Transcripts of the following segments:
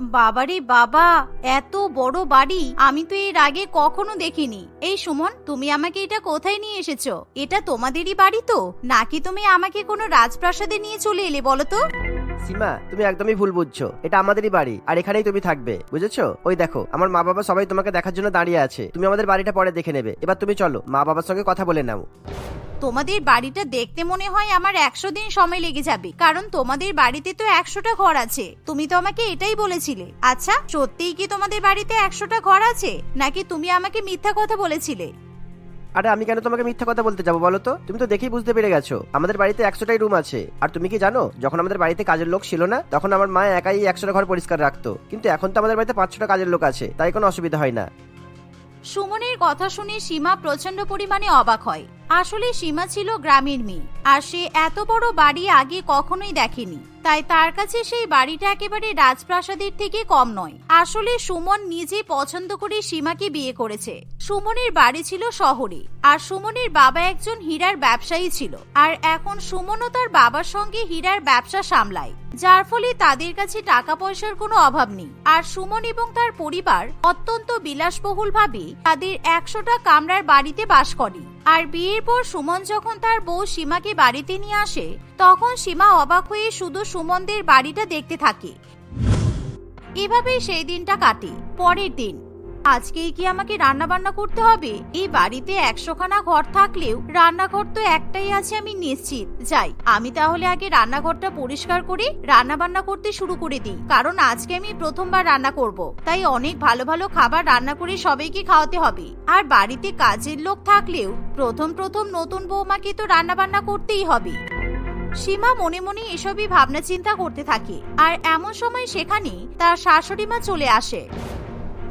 বাবারে বাবা, এত বড় বাড়ি আমি তো এর আগে কখনো দেখিনি। এই সুমন, তুমি আমাকে এটা কোথায় নিয়ে এসেছ? এটা তোমাদেরই বাড়ি তো? নাকি তুমি আমাকে কোনো রাজপ্রাসাদে নিয়ে চলে এলে বলো তো? সীমা, তুমি একদমই ভুল বুঝছ। এটা আমাদেরই বাড়ি, আর এখানেই তুমি থাকবে, বুঝেছ? ওই দেখো, আমার মা বাবা সবাই তোমাকে দেখার জন্য দাঁড়িয়ে আছে। তুমি আমাদের বাড়িটা পরে দেখে নেবে। এবার তুমি চলো মা বাবার সঙ্গে কথা বলে নাও। তোমাদের বাড়িটা দেখতে মনে হয় আমার একশো দিন সময় লেগে যাবে কারণ তোমাদের বাড়িতে তো একশোটা ঘর আছে। তুমি তো আমাকে এটাই বলেছিলে। আচ্ছা সত্যিই কি তোমাদের বাড়িতে একশোটা ঘর আছে? নাকি তুমি আমাকে মিথ্যা কথা বলেছিলে? আরে আমি কেন তোমাকে মিথ্যা কথা বলতে যাব বলো তো? তুমি তো দেখেই বুঝতে পেরে গেছো। আমাদের বাড়িতে একশোটাই রুম আছে। আর তুমি কি জানো যখন আমাদের বাড়িতে কাজের লোক ছিল না তখন আমার মা একাই একশোটা ঘর পরিষ্কার রাখতো। কিন্তু এখন তো আমাদের বাড়িতে পাঁচশোটা কাজের লোক আছে তাই কোনো অসুবিধা হয় না। সুমনের কথা শুনে সীমা প্রচণ্ড পরিমাণে অবাক হয়। আসলে সীমা ছিল গ্রামের মেয়ে আর সে এত বড় বাড়ি আগে কখনোই দেখেনি। তাই তার কাছে সেই বাড়িটা একেবারে রাজপ্রাসাদের থেকে কম নয়। আসলে সুমন নিজে পছন্দ করে সীমাকে বিয়ে করেছে। সুমনের বাড়ি ছিল শহরে, আর সুমনের বাবা একজন হীরার ব্যবসায়ী ছিল। আর এখন সুমনও তার বাবার সঙ্গে হীরার ব্যবসা সামলায়, যার ফলে তাদের কাছে টাকা পয়সার কোনো অভাব নেই। আর সুমন এবং তার পরিবার অত্যন্ত বিলাসবহুল ভাবে তাদের একশোটা কামরার বাড়িতে বাস করে। আর বিয়ের পর সুমন যখন তার বউ সীমাকে বাড়িতে নিয়ে আসে, তখন সীমা অবাক হয়ে শুধু সুমনদের বাড়িটা দেখতে থাকে। এভাবেই সেই দিনটা কাটে, পরের দিন। আজকেই কি আমাকে রান্না বান্না করতে হবে? এই বাড়িতে একশোখানা ঘর থাকলেও রান্নাঘর তো একটাই আছে আমি নিশ্চিত। যাই, আমি তাহলে আগে রান্নাঘরটা পরিষ্কার করে রান্না বান্না করতে শুরু করে দিই। কারণ আজকে আমি প্রথমবার রান্না করব। তাই অনেক ভালো ভালো খাবার রান্না করে সবাইকে খাওয়াতে হবে। আর বাড়িতে কাজের লোক থাকলেও প্রথম প্রথম নতুন বৌমাকে তো রান্না বান্না করতেই হবে। সীমা মনে মনে এসবই ভাবনা চিন্তা করতে থাকে। আর এমন সময় সেখানে তার শাশুড়ি মা চলে আসে।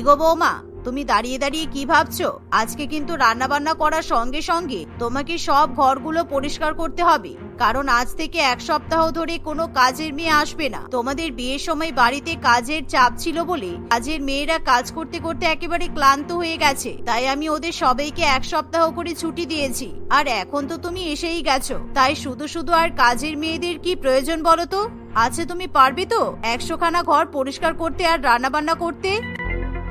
গো বৌমা, তুমি দাঁড়িয়ে দাঁড়িয়ে কি ভাবছ? আজকে কিন্তু রান্না বান্না করার সঙ্গে সঙ্গে তোমাকে সব ঘরগুলো পরিষ্কার করতে হবে। কারণ আজ থেকে এক সপ্তাহ ধরে কোনো কাজের মেয়ে আসবে না। তোমাদের বিয়ের সময় বাড়িতে কাজের চাপ ছিল বলে কাজের মেয়েরা কাজ করতে করতে একেবারে ক্লান্ত হয়ে গেছে। তাই আমি ওদের সবাইকে এক সপ্তাহ করে ছুটি দিয়েছি। আর এখন তো তুমি এসেই গেছো। তাই শুধু শুধু আর কাজের মেয়েদের কি প্রয়োজন বলো তো? আছে তুমি পারবে তো? একশোখানা ঘর পরিষ্কার করতে আর রান্না বান্না করতে?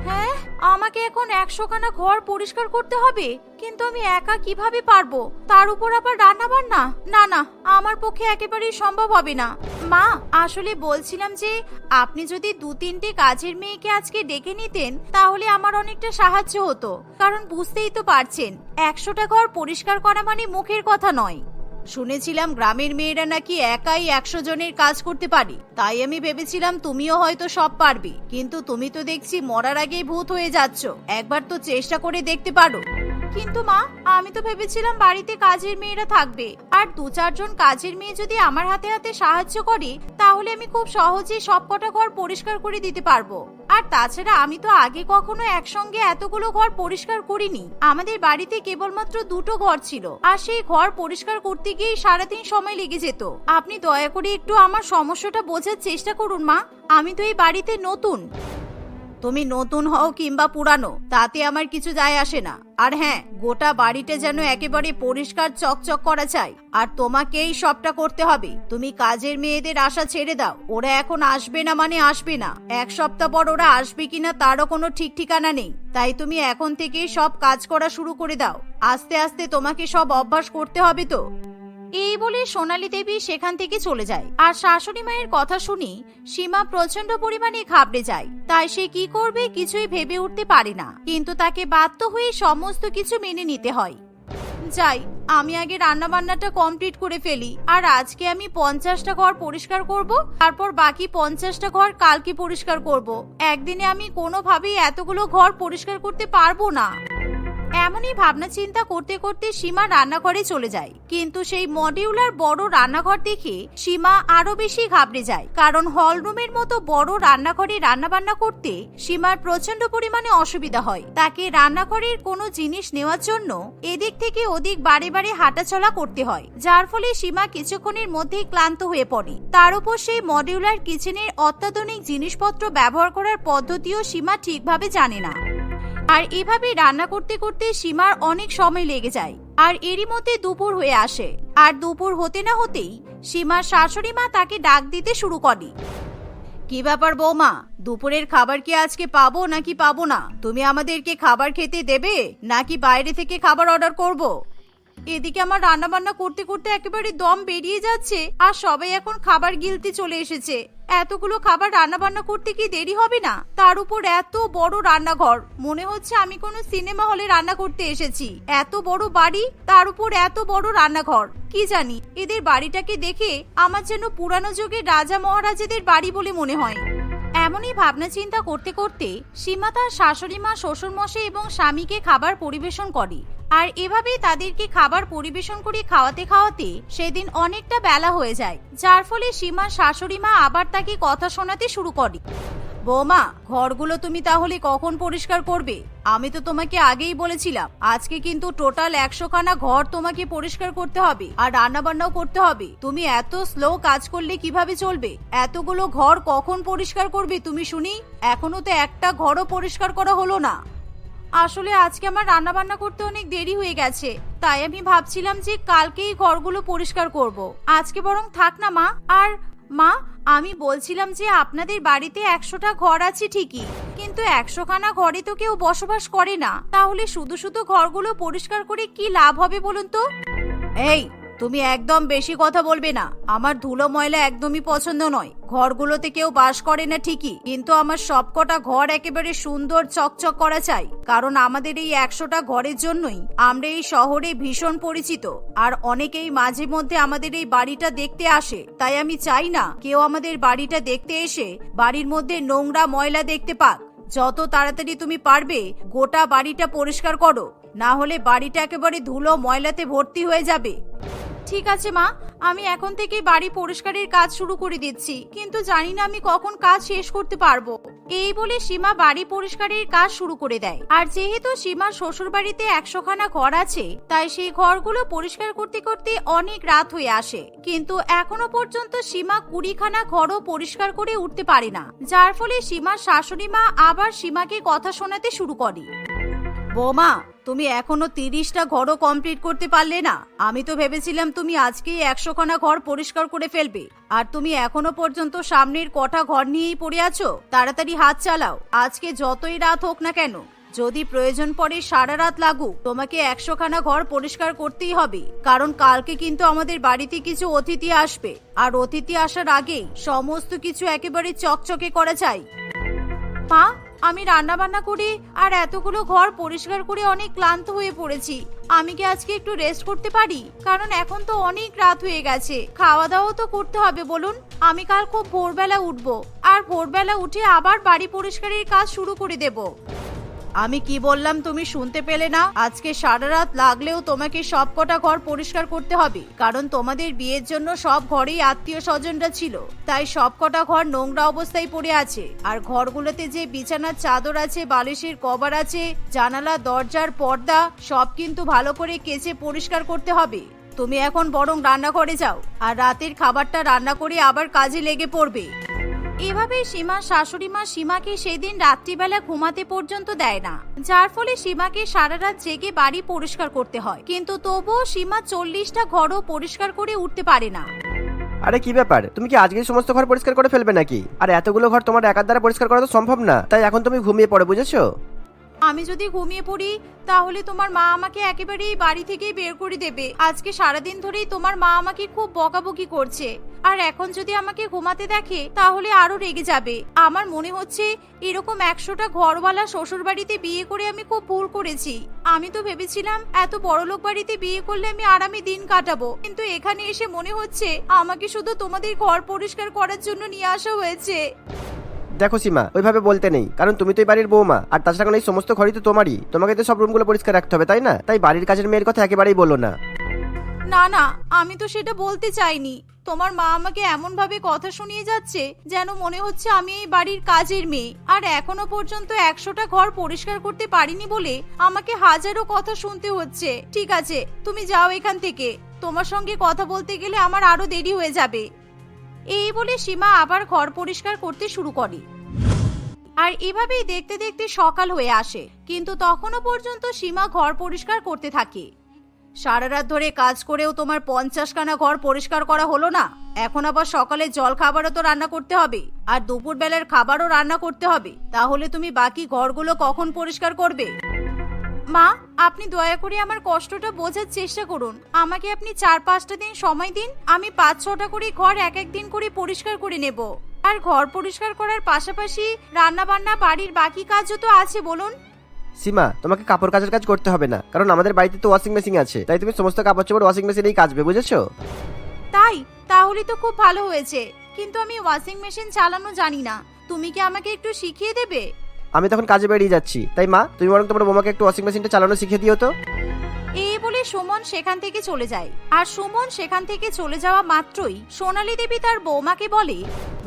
হ্যাঁ আমাকে এখন একশোখানা ঘর পরিষ্কার করতে হবে। কিন্তু আমি একা কীভাবে পারব? তার উপর আবার রান্না বান্না না না, আমার পক্ষে একেবারেই সম্ভব হবে না। মা, আসলে বলছিলাম যে, আপনি যদি দু তিনটে কাজের মেয়েকে আজকে ডেকে নিতেন, তাহলে আমার অনেকটা সাহায্য হতো। কারণ বুঝতেই তো পারছেন, একশোটা ঘর পরিষ্কার করা মানে মুখের কথা নয়। শুনেছিলাম গ্রামের মেয়েরা নাকি একাই একশো জনের কাজ করতে পারে। তাই আমি ভেবেছিলাম তুমিও হয়তো সব পারবে। কিন্তু তুমি তো দেখছি মরার আগেই ভূত হয়ে যাচ্ছ। একবার তো চেষ্টা করে দেখতে পারো। কিন্তু মা, আমি তো ভেবেছিলাম বাড়িতে কাজের মেয়েরা থাকবে। আর দু চারজন কাজের মেয়ে যদি আমার হাতে হাতে সাহায্য করে, তাহলে আমি খুব সহজেই সব কটা ঘর পরিষ্কার করে দিতে পারব। আর তাছাড়া আমি তো আগে কখনো একসঙ্গে এতগুলো ঘর পরিষ্কার করিনি। আমাদের বাড়িতে কেবলমাত্র দুটো ঘর ছিল, আর সেই ঘর পরিষ্কার করতে গিয়ে সারাদিন সময় লেগে যেত। আপনি দয়া করে একটু আমার সমস্যাটা বোঝার চেষ্টা করুন মা। আমি তো এই বাড়িতে নতুন। তুমি নতুন হও কিংবা পুরানো, তাতে আমার কিছু যায় আসে না। আর হ্যাঁ গোটা বাড়িটা যেন একেবারে পরিষ্কার চকচক করা চাই। আর তোমাকেই সবটা করতে হবে। তুমি কাজের মেয়েদের আশা ছেড়ে দাও। ওরা এখন আসবে না মানে আসবে না। এক সপ্তাহ পর ওরা আসবে কিনা তারও কোনো ঠিক ঠিকানা নেই। তাই তুমি এখন থেকেই সব কাজ করা শুরু করে দাও। আস্তে আস্তে তোমাকে সব অভ্যাস করতে হবে তো। এই বলে সোনালী দেবী সেখান থেকে চলে যায়। আর শাশুড়ি মায়ের কথা শুনি সীমা প্রচণ্ড পরিমাণে ঘাবড়ে যায়। তাই সে কি করবে কিছুই ভেবে উঠতে পারে না। কিন্তু তাকে বাধ্য হয়ে সমস্ত কিছু মেনে নিতে হয়। যাই, আমি আগে রান্না বান্নাটা কমপ্লিট করে ফেলি। আর আজকে আমি পঞ্চাশটা ঘর পরিষ্কার করব, তারপর বাকি পঞ্চাশটা ঘর কালকে পরিষ্কার করব। একদিনে আমি কোনোভাবেই এতগুলো ঘর পরিষ্কার করতে পারব না। এমনই ভাবনা চিন্তা করতে করতে সীমা রান্নাঘরে চলে যায়। কিন্তু সেই মডিউলার বড় রান্নাঘর দেখে সীমা আরও বেশি ঘাবড়ে যায়। কারণ হল রুমের মতো বড় রান্নাঘরে রান্নাবান্না করতে সীমার প্রচণ্ড পরিমাণে অসুবিধা হয়। তাকে রান্নাঘরের কোনো জিনিস নেওয়ার জন্য এদিক থেকে ওদিক বারে বারে হাঁটাচলা করতে হয়। যার ফলে সীমা কিছুক্ষণের মধ্যেই ক্লান্ত হয়ে পড়ে। তার উপর সেই মডিউলার কিচেনের অত্যাধুনিক জিনিসপত্র ব্যবহার করার পদ্ধতিও সীমা ঠিকভাবে জানে না। আর এভাবে রান্না করতে করতে সীমার অনেক সময় লেগে যায়, আর এরই মধ্যে দুপুর হয়ে আসে। আর দুপুর হতে না হতেই সীমার শাশুড়ি মা তাকে ডাক দিতে শুরু করে। কি ব্যাপার বৌমা, দুপুরের খাবার কি আজকে পাবো নাকি পাবো না? তুমি আমাদেরকে খাবার খেতে দেবে নাকি বাইরে থেকে খাবার অর্ডার করব? এদিকে আমার রান্না বান্না করতে করতে একেবারে দম বেরিয়ে যাচ্ছে, আর সবাই এখন খাবার গিলতে চলে এসেছে। এতগুলো খাবার রান্না বান্না করতে কি দেরি হবে না? তার উপর এত বড় রান্নাঘর। মনে হচ্ছে আমি কোনো সিনেমা হলে রান্না করতে এসেছি। এত বড় বাড়ি, তার উপর এত বড় রান্নাঘর। কি জানি, এদের বাড়িটাকে দেখে আমার যেন পুরানো যুগের রাজা মহারাজাদের বাড়ি বলে মনে হয়। এমনই ভাবনা চিন্তা করতে করতে সীমা তার শাশুড়ি মা, শ্বশুরমশাই এবং স্বামীকে খাবার পরিবেশন করে। আর এভাবেই তাদেরকে খাবার পরিবেশন করে খাওয়াতে খাওয়াতে সেদিন অনেকটা বেলা হয়ে যায়, যার ফলে সীমার শাশুড়ি মা আবার তাকে কথা শোনাতে শুরু করে। বৌমা, ঘরগুলো তুমি তাহলে কখন পরিষ্কার করবে? আমি তো তোমাকে আগেই বলেছিলাম, আজকে কিন্তু টোটাল একশো খানা ঘর তোমাকে পরিষ্কার করতে হবে আর রান্না বান্নাও করতে হবে। তুমি এত স্লো কাজ করলে কীভাবে চলবে? এতগুলো ঘর কখন পরিষ্কার করবে তুমি শুনি? এখনও তো একটা ঘরও পরিষ্কার করা হলো না। আসলে আজকে আমার রান্না বান্না করতে অনেক দেরি হয়ে গেছে। তাই আমি ভাবছিলাম যে কালকেই ঘরগুলো পরিষ্কার করব। আজকে বরং থাক না, মা। আর, মা, আমি বলছিলাম যে আপনাদের বাড়িতে একশোটা ঘর আছে ঠিকই, কিন্তু একশোখানা ঘরে তো কেউ বসবাস করে না। তাহলে শুধু শুধু ঘরগুলো পরিষ্কার করে কি লাভ হবে বলুন তো? এই তুমি একদম বেশি কথা বলবে না। আমার ধুলো ময়লা একদমই পছন্দ নয়। ঘরগুলোতে কেউ বাস করে না ঠিকই, কিন্তু আমার সবকটা ঘর একেবারে সুন্দর চকচক করা চাই, কারণ আমাদের এই একশোটা ঘরের জন্যই আমরা এই শহরে ভীষণ পরিচিত। আর অনেকেই মাঝে মধ্যে আমাদের এই বাড়িটা দেখতে আসে, তাই আমি চাই না কেউ আমাদের বাড়িটা দেখতে এসে বাড়ির মধ্যে নোংরা ময়লা দেখতে পাক। যত তাড়াতাড়ি তুমি পারবে, গোটা বাড়িটা পরিষ্কার করো। না হলে বাড়িটা একেবারে ধুলো ময়লাতে ভর্তি হয়ে যাবে। ঠিক আছে, মা। আমি এখন থেকে বাড়ি পরিষ্কারের কাজ শুরু করে দিচ্ছি। কিন্তু জানি না আমি কখন কাজ শেষ করতে পারব। এই বলে সীমা বাড়ি পরিষ্কারের কাজ শুরু করে দেয়। আর যেহেতু সীমার শ্বশুর বাড়িতে একশোখানা ঘর আছে, তাই সেই ঘরগুলো পরিষ্কার করতে করতে অনেক রাত হয়ে আসে। কিন্তু এখনও পর্যন্ত সীমা কুড়িখানা ঘরও পরিষ্কার করে উঠতে পারে না। যার ফলে সীমার শাশুড়ি মা আবার সীমাকে কথা শোনাতে শুরু করে। বৌমা, তুমি এখনও তিরিশটা ঘরও কমপ্লিট করতে পারলে না। আমি তো ভেবেছিলাম তুমি আজকেই একশোখানা ঘর পরিষ্কার করে ফেলবে। আর তুমি এখনও পর্যন্ত সামনের কটা ঘর নিয়েই পড়ে আছো, তাড়াতাড়ি হাত চালাও। আজকে যতই রাত হোক না কেন, যদি প্রয়োজন পড়ে সারা রাত লাগুক, তোমাকে একশোখানা ঘর পরিষ্কার করতেই হবে। কারণ কালকে কিন্তু আমাদের বাড়িতে কিছু অতিথি আসবে। আর অতিথি আসার আগেই সমস্ত কিছু একেবারে চকচকে করা চাই মা আমি রান্না বান্না করি আর এতগুলো ঘর পরিষ্কার করে অনেক ক্লান্ত হয়ে পড়েছি। আমি কি আজকে একটু রেস্ট করতে পারি? কারণ এখন তো অনেক রাত হয়ে গেছে। খাওয়া দাওয়াও তো করতে হবে, বলুন। আমি কাল খুব ভোরবেলা উঠবো। আর ভোরবেলা উঠে আবার বাড়ি পরিষ্কারের কাজ শুরু করে দেব। আমি কি বললাম তুমি শুনতে পেলে না? আজকে সারা রাত লাগলেও তোমাকে সব কটা ঘর পরিষ্কার করতে হবে। কারণ তোমাদের বিয়ের জন্য সব ঘরেই আত্মীয় স্বজনরা ছিল। তাই সব কটা ঘর নোংরা অবস্থায় পড়ে আছে। আর ঘরগুলোতে যে বিছানার চাদর আছে, বালিশের কভার আছে, জানালা, দরজার পর্দা, সব কিন্তু ভালো করে কেচে পরিষ্কার করতে হবে। তুমি এখন বরং রান্নাঘরে যাও। আর রাতের খাবারটা রান্না করে আবার কাজে লেগে পড়বে। এভাবে সীমা শাশুড়ি মা সীমাকে সেদিন রাত্রিবেলা ঘুমাতে পর্যন্ত দেয় না। যার ফলে সীমাকে সারা রাত জেগে বাড়ি পরিষ্কার করতে হয়। কিন্তু তবুও সীমা চল্লিশটা ঘরও পরিষ্কার করে উঠতে পারে না। আরে কি ব্যাপার? তুমি কি আজকে সমস্ত ঘর পরিষ্কার করে ফেলবে নাকি? আর এতগুলো ঘর তোমার একার দ্বারা পরিষ্কার করা তো সম্ভব না। তাই এখন তুমি ঘুমিয়ে পড়ো, বুঝেছ? আমি যদি ঘুমিয়ে পড়ি, তাহলে তোমার মা আমাকে একেবারেই বাড়ি থেকেই বের করে দেবে। আজকে সারাদিন ধরেই তোমার মা আমাকে খুব বকাবকি করছে। আর এখন যদি আমাকে ঘুমাতে দেখে, তাহলে আরও রেগে যাবে। আমার মনে হচ্ছে, এরকম একশোটা ঘরওয়ালা শ্বশুর বাড়িতে বিয়ে করে আমি খুব ভুল করেছি। আমি তো ভেবেছিলাম, এত বড়লোক বাড়িতে বিয়ে করলে আমি আরামে দিন কাটাবো। কিন্তু এখানে এসে মনে হচ্ছে, আমাকে শুধু তোমাদের ঘর পরিষ্কার করার জন্য নিয়ে আসা হয়েছে। দেখো সীমা, ওইভাবে বলতে নেই, কারণ তুমি তো এই বাড়ির বৌমা আর তাছাড়া এখন এই সমস্ত ঘরই তো তোমারই। তোমাকে তো সব রুমগুলো পরিষ্কার রাখতে হবে, তাই না? তাই বাড়ির কাজের মেয়ের কথা একেবারেই বলো না। না না, আমি তো সেটা বলতে চাইনি। তোমার মা আমাকে এমন ভাবে কথা শুনিয়ে যাচ্ছে যেন মনে হচ্ছে আমি এই বাড়ির কাজের মেয়ে, আর এখনও পর্যন্ত একশোটা ঘর পরিষ্কার করতে পারিনি বলে আমাকে হাজারো কথা শুনতে হচ্ছে। ঠিক আছে, তুমি যাও এখান থেকে। তোমার সঙ্গে কথা বলতে গেলে আমার আরও দেরি হয়ে যাবে। এই বলে সীমা আবার ঘর পরিষ্কার করতে শুরু করে। আর এভাবেই দেখতে দেখতে সকাল হয়ে আসে, কিন্তু তখনও পর্যন্ত সীমা ঘর পরিষ্কার করতে থাকে। সারা রাত ধরে কাজ করেও তোমার পঞ্চাশ খানা ঘর পরিষ্কার করা হলো না। এখন আবার সকালে জল খাবারও তো রান্না করতে হবে, আর দুপুর বেলার খাবারও রান্না করতে হবে। তাহলে তুমি বাকি ঘরগুলো কখন পরিষ্কার করবে? মা আপনি দয়া করে আমার কষ্টটা বোঝার চেষ্টা করুন। আমাকে আপনি চার পাঁচটা দিন সময় দিন আমি পাঁচ ছটা করে ঘর এক এক দিন করে পরিষ্কার করে নেব। আর ঘর পরিষ্কার করার পাশাপাশি রান্না বান্না বাড়ির বাকি কাজও তো আছে বলুন। সীমা তোমাকে কাপড় কাচের কাজ করতে হবে না কারণ আমাদের বাড়িতে তো ওয়াশিং মেশিন আছে তাই তুমি সমস্ত কাপড় চোপড় ওয়াশিং মেশিনেই কাচবে বুঝেছ? তাই? তাহলে তো খুব ভালো হয়েছে কিন্তু আমি ওয়াশিং মেশিন চালানো জানি না। তুমি কি আমাকে একটু শিখিয়ে দেবে? আমি তখন কাজে বেরিয়ে যাচ্ছি। তাই মা, তুমি বরং তোমার বোমাকে একটু ওয়াশিং মেশিনটা চালানো শিখিয়ে দিও তো। এই বলে সুমন সেখান থেকে চলে যায়। আর সুমন সেখান থেকে চলে যাওয়া মাত্রই সোনালী দেবী তার বৌমাকে বলে,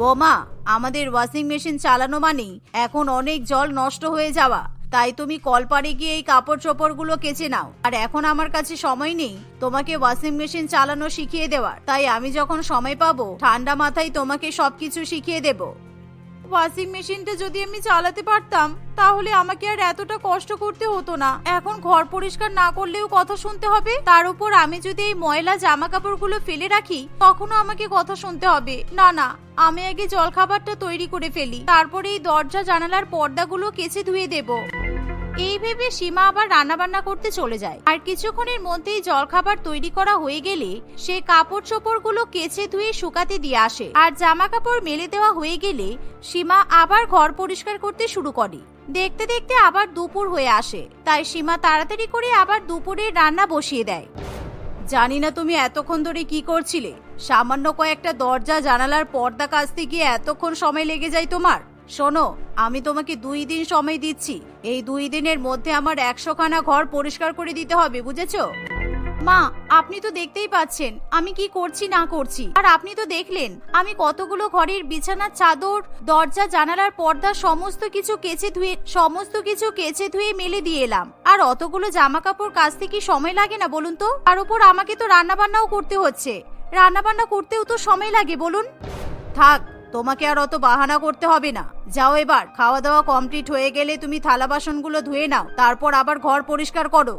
বৌমা, আমাদের ওয়াশিং মেশিন চালানো মানেই এখন অনেক জল নষ্ট হয়ে যাওয়া। তাই তুমি কলপারে গিয়ে এই কাপড় চোপড়গুলো কেচে নাও। আর এখন আমার কাছে সময় নেই তোমাকে ওয়াশিং মেশিন চালানো শিখিয়ে দেওয়ার। তাই আমি যখন সময় পাবো, ঠান্ডা মাথায় তোমাকে সবকিছু শিখিয়ে দেবো। ওয়াশিং মেশিনটা যদি আমি চালাতে পারতাম, তাহলে আমাকে আর এতটা কষ্ট করতে হতো না। এখন ঘর পরিষ্কার না করলেও কথা শুনতে হবে। তার উপর আমি যদি এই ময়লা জামা কাপড়গুলো ফেলে রাখি, তখনও আমাকে কথা শুনতে হবে। না না, আমি আগে জলখাবারটা তৈরি করে ফেলি। তারপরে এই দরজা জানালার পর্দাগুলো কেচে ধুয়ে দেব। এই ভেবে সীমা আবার রান্না বান্না করতে চলে যায়। আর কিছুক্ষণের মধ্যেই জলখাবার তৈরি করা হয়ে গেলে সে কাপড় চোপড়গুলো কেচে ধুয়ে শুকাতে দিয়ে আসে। আর জামা কাপড় মেলে দেওয়া হয়ে গেলে সীমা আবার ঘর পরিষ্কার করতে শুরু করে। দেখতে দেখতে আবার দুপুর হয়ে আসে। তাই সীমা তাড়াতাড়ি করে আবার দুপুরের রান্না বসিয়ে দেয়। জানি না তুমি এতক্ষণ ধরে কি করছিলে। সামান্য কয়েকটা দরজা জানালার পর্দা কাচতে গিয়ে এতক্ষণ সময় লেগে যায় তোমার। শোনো, আমি তোমাকে দুই দিন সময় দিচ্ছি। এই দুই দিনের মধ্যে আমার একশো খানা ঘর পরিষ্কার করে দিতে হবে, বুঝেছ? মা, আপনি তো দেখতেই পাচ্ছেন, আমি কি করছি না করছি। আর আপনি তো দেখলেন, আমি কতগুলো ঘরের বিছানার চাদর, দরজা, জানালার পর্দা, সমস্ত কিছু কেচে ধুয়ে, সমস্ত কিছু কেচে ধুয়ে মেলে দিয়ে এলাম। আর অতগুলো জামা কাপড় কাচতে কি সময় লাগে না, বলুন তো? তার উপর আমাকে তো রান্না বান্নাও করতে হচ্ছে। রান্না বান্না করতেও তো সময় লাগে, বলুন? থাক তোমাকে আর অত বাহানা করতে হবে না। যাও এবার খাওয়া দাওয়া কমপ্লিট হয়ে গেলে তুমি থালা বাসনগুলো ধুয়ে নাও, তারপর আবার ঘর পরিষ্কার করো।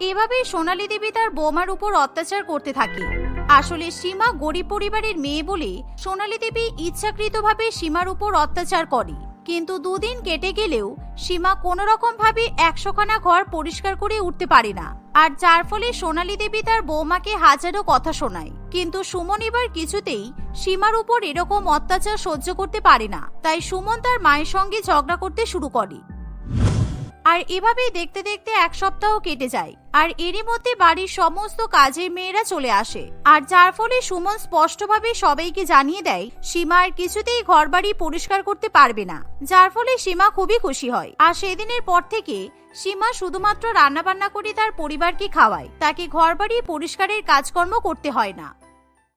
এভাবেই সোনালী দেবী তার বৌমার উপর অত্যাচার করতে থাকে। আসলে সীমা গরিব পরিবারের মেয়ে বলে সোনালী দেবী ইচ্ছাকৃতভাবে সীমার উপর অত্যাচার করে। কিন্তু দুদিন কেটে গেলেও সীমা কোনো রকম ভাবে একশোখানা ঘর পরিষ্কার করে উঠতে পারে না। আর যার ফলে সোনালী দেবী তার বৌমাকে হাজারো কথা শোনায়। কিন্তু সুমন এবার কিছুতেই সীমার উপর এরকম অত্যাচার সহ্য করতে পারে না। তাই সুমন তার মায়ের সঙ্গে ঝগড়া করতে শুরু করে। আর এভাবেই দেখতে দেখতে এক সপ্তাহ কেটে যায়। আর এরই মধ্যে বাড়ির সমস্ত কাজের মেয়েরা চলে আসে। আর যার ফলে সুমন স্পষ্টভাবে সবাইকে জানিয়ে দেয়, সীমা আর কিছুতেই ঘরবাড়ি পরিষ্কার করতে পারবে না। যার ফলে সীমা খুবই খুশি হয়। আর সেদিনের পর থেকে সীমা শুধুমাত্র রান্নাবান্না করে তার পরিবারকে খাওয়ায়। তাকে ঘরবাড়ি পরিষ্কারের কাজকর্ম করতে হয় না।